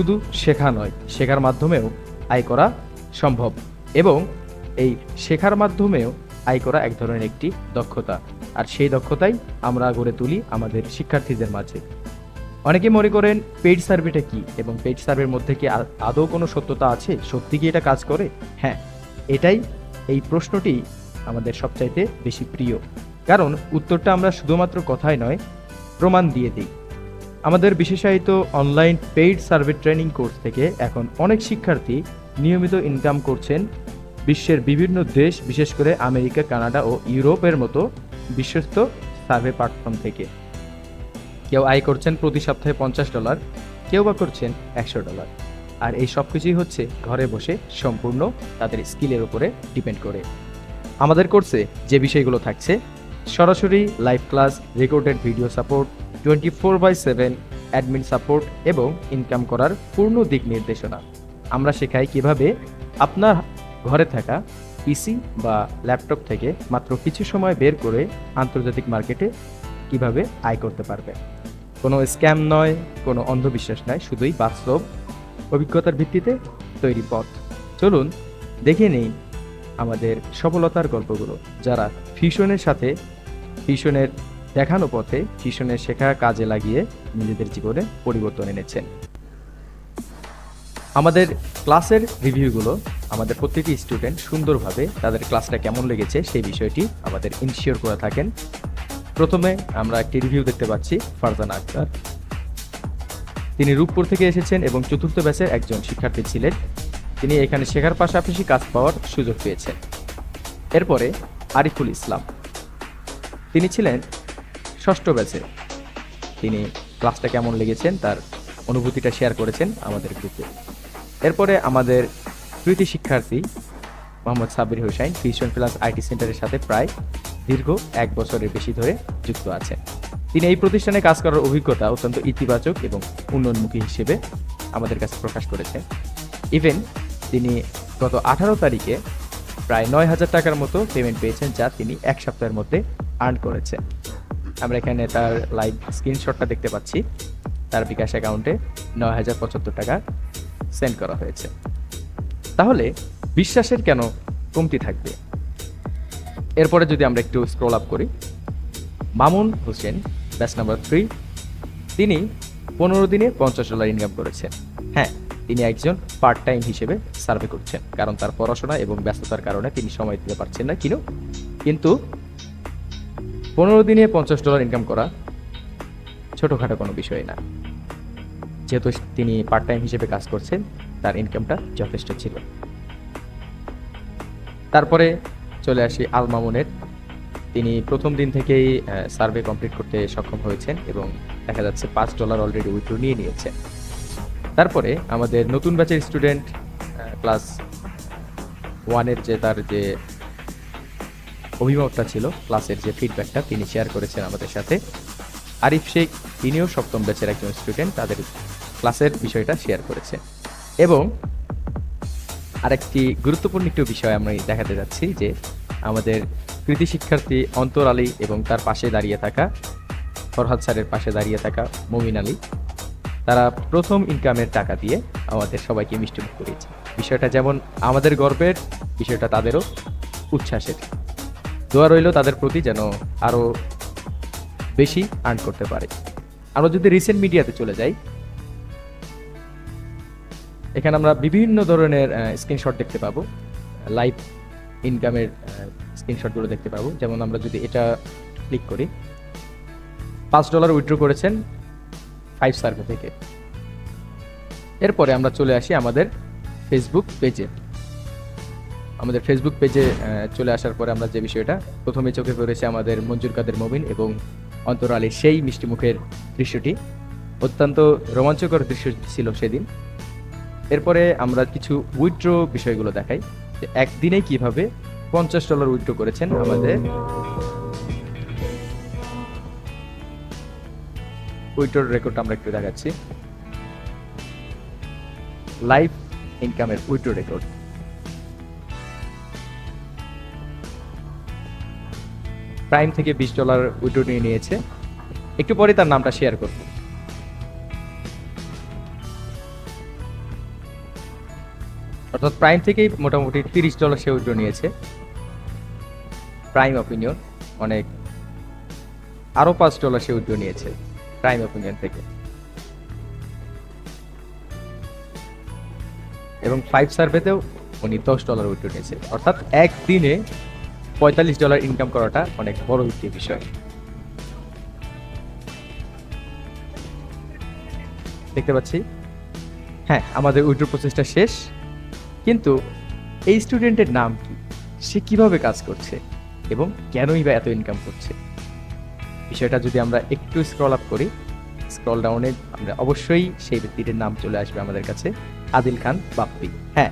শুধু শেখা নয়, শেখার মাধ্যমেও আয় করা সম্ভব এবং এই শেখার মাধ্যমেও আয় করা এক ধরনের একটি দক্ষতা। আর সেই দক্ষতাই আমরা গড়ে তুলি আমাদের শিক্ষার্থীদের মাঝে। অনেকে মনে করেন পেইড সার্ভেটা কি এবং পেইড সার্ভের মধ্যে কি আদৌ কোনো সত্যতা আছে? সত্যি কি এটা কাজ করে? হ্যাঁ এটাই এই প্রশ্নটি আমাদের সবচাইতে বেশি প্রিয়। কারণ উত্তরটা আমরা শুধুমাত্র কথায় নয়, প্রমাণ দিয়ে দিই। আমাদের বিশেষায়িত online paid survey training course থেকে এখন অনেক শিক্ষার্থী নিয়মিত ইনকাম করছেন বিশ্বের বিভিন্ন দেশ, বিশেষ করে আমেরিকা, কানাডা ও ইউরোপের মতো বিশ্বস্ত সার্ভে প্ল্যাটফর্ম থেকে। কেউ আয় করছেন প্রতি সপ্তাহে পঞ্চাশ ডলার কেউ বা করছেন একশো ডলার আর এই সব কিছুই হচ্ছে ঘরে বসে সম্পূর্ণ তাদের স্কিলের উপরে ডিপেন্ড করে। আমাদের কোর্সে যে বিষয়গুলো থাকছে, সরাসরি live class recorded video support twenty four by seven admin support এবং ইনকাম করার পূর্ণ দিক নির্দেশনা। আমরা শেখাই কীভাবে আপনার ঘরে থাকা পিসি বা ল্যাপটপ থেকে মাত্র কিছু সময় বের করে আন্তর্জাতিক মার্কেটে কীভাবে আয় করতে পারবে কোনো স্ক্যাম নয়, কোনো অন্ধবিশ্বাস নয় শুধুই বাস্তব অভিজ্ঞতার ভিত্তিতে তৈরি পথ। চলুন দেখে নেই আমাদের সফলতার গল্পগুলো, যারা ফিউশনের সাথে ফিউশনের দেখানো পথে ফিউশনের শেখা কাজে লাগিয়ে নিজেদের জীবনে পরিবর্তন এনেছেন। আমাদের ক্লাসের রিভিউগুলো আমাদের প্রত্যেকটি স্টুডেন্ট সুন্দরভাবে তাদের ক্লাসটা কেমন লেগেছে সেই বিষয়টি আমাদের ইনশিওর করে থাকেন। প্রথমে আমরা একটি রিভিউ দেখতে পাচ্ছি ফারজানা আক্তার। তিনি রূপপুর থেকে এসেছেন এবং চতুর্থ ব্যাচের একজন শিক্ষার্থী ছিলেন। তিনি এখানে শেখার পাশাপাশি কাজ পাওয়ার সুযোগ পেয়েছেন। এরপরে আরিফুল ইসলাম। তিনি ছিলেন ষষ্ঠ ব্যাচে। তিনি ক্লাসটা কেমন লেগেছেন তার অনুভূতিটা শেয়ার করেছেন আমাদের গ্রুপে এরপরে আমাদের কৃতি শিক্ষার্থী Mohammad Sabir Hossain fusion plus IT সেন্টারের সাথে প্রায় দীর্ঘ এক বছরের বেশি ধরে যুক্ত আছেন। তিনি এই প্রতিষ্ঠানে কাজ করার অভিজ্ঞতা অত্যন্ত ইতিবাচক এবং উন্নয়নমুখী হিসেবে আমাদের কাছে প্রকাশ করেছেন। ইভেন তিনি গত আঠারো তারিখে প্রায় নয় হাজার টাকার মতো পেমেন্ট পেয়েছেন যা তিনি এক সপ্তাহের মধ্যে আর্ন করেছেন। আমরা এখানে তার লাইভ স্ক্রিনশটটা দেখতে পাচ্ছি। তার বিকাশ অ্যাকাউন্টে নয় হাজার পঁচাত্তর টাকা সেন্ড করা হয়েছে। তাহলে বিশ্বাসের কেন কমতি থাকবে? এরপরে যদি আমরা একটু স্ক্রল আপ করি, Mamun Hossain batch number three তিনি পনেরো দিনে পঞ্চাশ ডলার ইনকাম করেছেন। হ্যাঁ তিনি একজন পার্ট টাইম হিসেবে সার্ভে করছেন, কারণ তার পড়াশোনা এবং ব্যস্ততার কারণে তিনি সময় দিতে পারছেন না, কিনো? কিন্তু পনেরো দিনে পঞ্চাশ ডলার ইনকাম করা ছোটোখাটো কোনো বিষয় না। যেহেতু তিনি পার্ট টাইম হিসেবে কাজ করছেন, তার ইনকামটা যথেষ্ট ছিল। তারপরে চলে আসি আল মামুনের। তিনি প্রথম দিন থেকেই সার্ভে কমপ্লিট করতে সক্ষম হয়েছেন এবং দেখা যাচ্ছে পাঁচ ডলার অলরেডি উইথড্র নিয়ে নিয়েছেন। তারপরে আমাদের নতুন ব্যাচের স্টুডেন্ট ক্লাস ওয়ানের যে তার যে অভিমতটা ছিল, ক্লাসের যে ফিডব্যাকটা তিনি শেয়ার করেছেন আমাদের সাথে। আরিফ শেখ, তিনিও সপ্তম ব্যাচের একজন স্টুডেন্ট তাদের ক্লাসের বিষয়টা শেয়ার করেছে। এবং আরেকটি গুরুত্বপূর্ণ একটি বিষয় আমরা দেখাতে যাচ্ছি, যে আমাদের কৃতি শিক্ষার্থী অন্তর আলী এবং তার পাশে দাঁড়িয়ে থাকা, ফরহাদ স্যারের পাশে দাঁড়িয়ে থাকা মমিন আলী, তারা প্রথম ইনকামের টাকা দিয়ে আমাদের সবাইকে মিষ্টিমুখ করিয়েছে। বিষয়টা যেমন আমাদের গর্বের, বিষয়টা তাদেরও উচ্ছ্বাসের। দোয়া রইল তাদের প্রতি যেন আরও বেশি আর্ন করতে পারে। আমরা যদি রিসেন্ট মিডিয়াতে চলে যাই, এখানে আমরা বিভিন্ন ধরনের স্ক্রিনশট দেখতে পাবো। লাইভ ইনকামের স্ক্রিনশটগুলো দেখতে পাবো। যেমন আমরা যদি এটা ক্লিক করি, পাঁচ ডলার উইথড্র করেছেন ফাইভ সার্ভে থেকে। এরপরে আমরা চলে আসি আমাদের ফেসবুক পেজে আমাদের ফেসবুক পেজে চলে আসার পরে আমরা যে বিষয়টা প্রথমে চোখে পড়েছে আমাদের মঞ্জুর কাদের মবিন এবং অন্তর আলীর সেই মিষ্টিমুখের দৃশ্যটি। অত্যন্ত রোমাঞ্চকর দৃশ্য ছিল সেদিন। এরপরে আমরা কিছু উইথড্র বিষয়গুলো দেখাই। যে একদিনে কীভাবে পঞ্চাশ ডলার উইথড্র করেছেন আমাদের উইথড্র রেকর্ড আমরা একটু দেখাচ্ছি। লাইভ ইনকামের উইথড্র রেকর্ড প্রাইম থেকে বিশ ডলার উইড্রো নিয়ে নিয়েছে। একটু পরে তার নামটা শেয়ার করব। অর্থাৎ প্রাইম থেকেই মোটামুটি তিরিশ ডলার সে উইড্রো নিয়েছে। প্রাইম অপিনিয়ন অনেক, আরও পাঁচ ডলার সে উইথড্র নিয়েছে প্রাইম অপিনিয়ন থেকে। এবং ফাইভ সার্ভেতেও উনি দশ ডলার উইথড্র নিয়েছে। অর্থাৎ একদিনে পঁয়তাল্লিশ ডলার ইনকাম করাটা অনেক বড় একটি বিষয়। দেখতে পাচ্ছি? হ্যাঁ আমাদের উইড্রো প্রসেসটা শেষ। কিন্তু এই স্টুডেন্টের নাম কি? সে কীভাবে কাজ করছে? এবং কেনই বা এত ইনকাম করছে? বিষয়টা যদি আমরা একটু স্ক্রল আপ করি স্ক্রল ডাউনে আমরা অবশ্যই সেই ব্যক্তিটির নাম চলে আসবে আমাদের কাছে, আদিল খান বাপ্পি। হ্যাঁ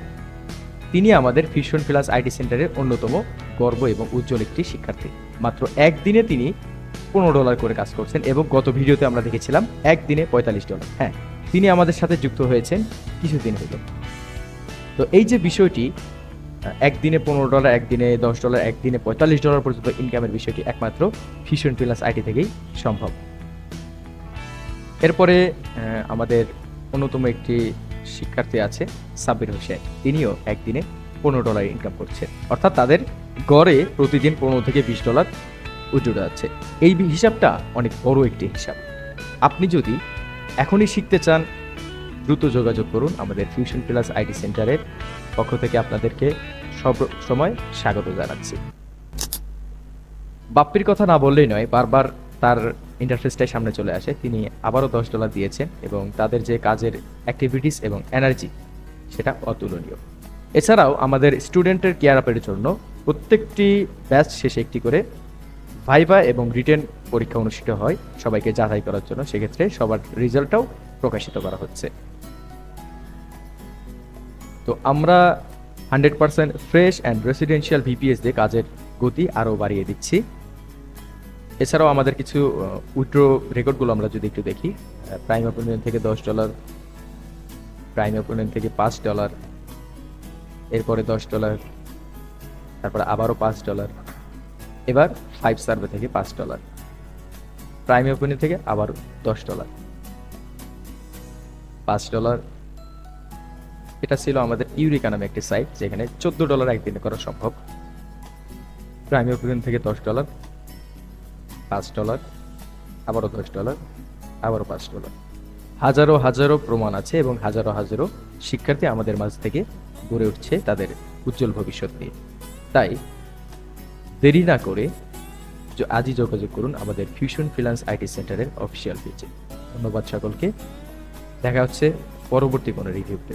তিনি আমাদের ফিউশন প্লাস আইটি সেন্টারের অন্যতম গর্ব এবং উজ্জ্বল একটি শিক্ষার্থী। মাত্র একদিনে তিনি পনেরো ডলার করে কাজ করছেন এবং গত ভিডিওতে আমরা দেখেছিলাম একদিনে পঁয়তাল্লিশ ডলার। হ্যাঁ তিনি আমাদের সাথে যুক্ত হয়েছেন কিছুদিন হলো। তো এই যে বিষয়টি একদিনে পনেরো ডলার, একদিনে দশ ডলার, একদিনে পঁয়তাল্লিশ ডলার পর্যন্ত ইনকামের বিষয়টি একমাত্র ফিউশন প্লাস আইটি থেকেই সম্ভব। এরপরে আমাদের অন্যতম একটি শিক্ষার্থী আছে সাব্বির হোসেন। তিনিও একদিনে পনেরো ডলার ইনকাম করছেন। অর্থাৎ তাদের গড়ে প্রতিদিন পনেরো থেকে বিশ ডলার উজ্জ্বল যাচ্ছে এই হিসাবটা অনেক বড় একটি হিসাব। আপনি যদি এখনই শিখতে চান, দ্রুত যোগাযোগ করুন আমাদের ফিউশন প্লাস আইটি সেন্টারের পক্ষ থেকে আপনাদেরকে সব সময় স্বাগত জানাচ্ছি। বাপ্পির কথা না বললেই নয়, বারবার তার ইন্টারফেসটাই সামনে চলে আসে। তিনি আবারও দশ ডলার দিয়েছেন এবং তাদের যে কাজের অ্যাক্টিভিটিস এবং এনার্জি সেটা অতুলনীয়। এছাড়াও আমাদের স্টুডেন্টের কেয়ার আপের জন্য প্রত্যেকটি ব্যাচ শেষে একটি করে ভাইভা এবং রিটেন পরীক্ষা অনুষ্ঠিত হয়। সবাইকে যাচাই করার জন্য সেক্ষেত্রে সবার রেজাল্টটাও প্রকাশিত করা হচ্ছে। তো আমরা hundred percent fresh and residential VPS দিয়ে কাজের গতি আরও বাড়িয়ে দিচ্ছি। এছাড়াও আমাদের কিছু উইড্রো রেকর্ডগুলো আমরা যদি একটু দেখি প্রাইম অপিনিয়ন থেকে দশ ডলার প্রাইম অপিনিয়ন থেকে পাঁচ ডলার এরপরে দশ ডলার তারপরে আবারও পাঁচ ডলার এবার ফাইভ সার্ভে থেকে পাঁচ ডলার প্রাইম অপিনিয়ন থেকে আবার দশ ডলার পাঁচ ডলার এটা ছিল আমাদের ইউরিকা নামে একটি সাইট যেখানে চোদ্দ ডলার একদিনে করা সম্ভব। প্রাইম অপিনিয়ন থেকে দশ ডলার পাঁচ ডলার আবারও দশ ডলার আবারও পাঁচ ডলার হাজারো হাজারো প্রমাণ আছে এবং হাজারো হাজারো শিক্ষার্থী আমাদের মাঝ থেকে গড়ে উঠছে তাদের উজ্জ্বল ভবিষ্যৎ নিয়ে। তাই দেরি না করে আজই যোগাযোগ করুন আমাদের ফিউশন ফিনান্স আইটি সেন্টারের অফিসিয়াল পেজে ধন্যবাদ সকলকে। দেখা হচ্ছে পরবর্তী কোনো রিভিউতে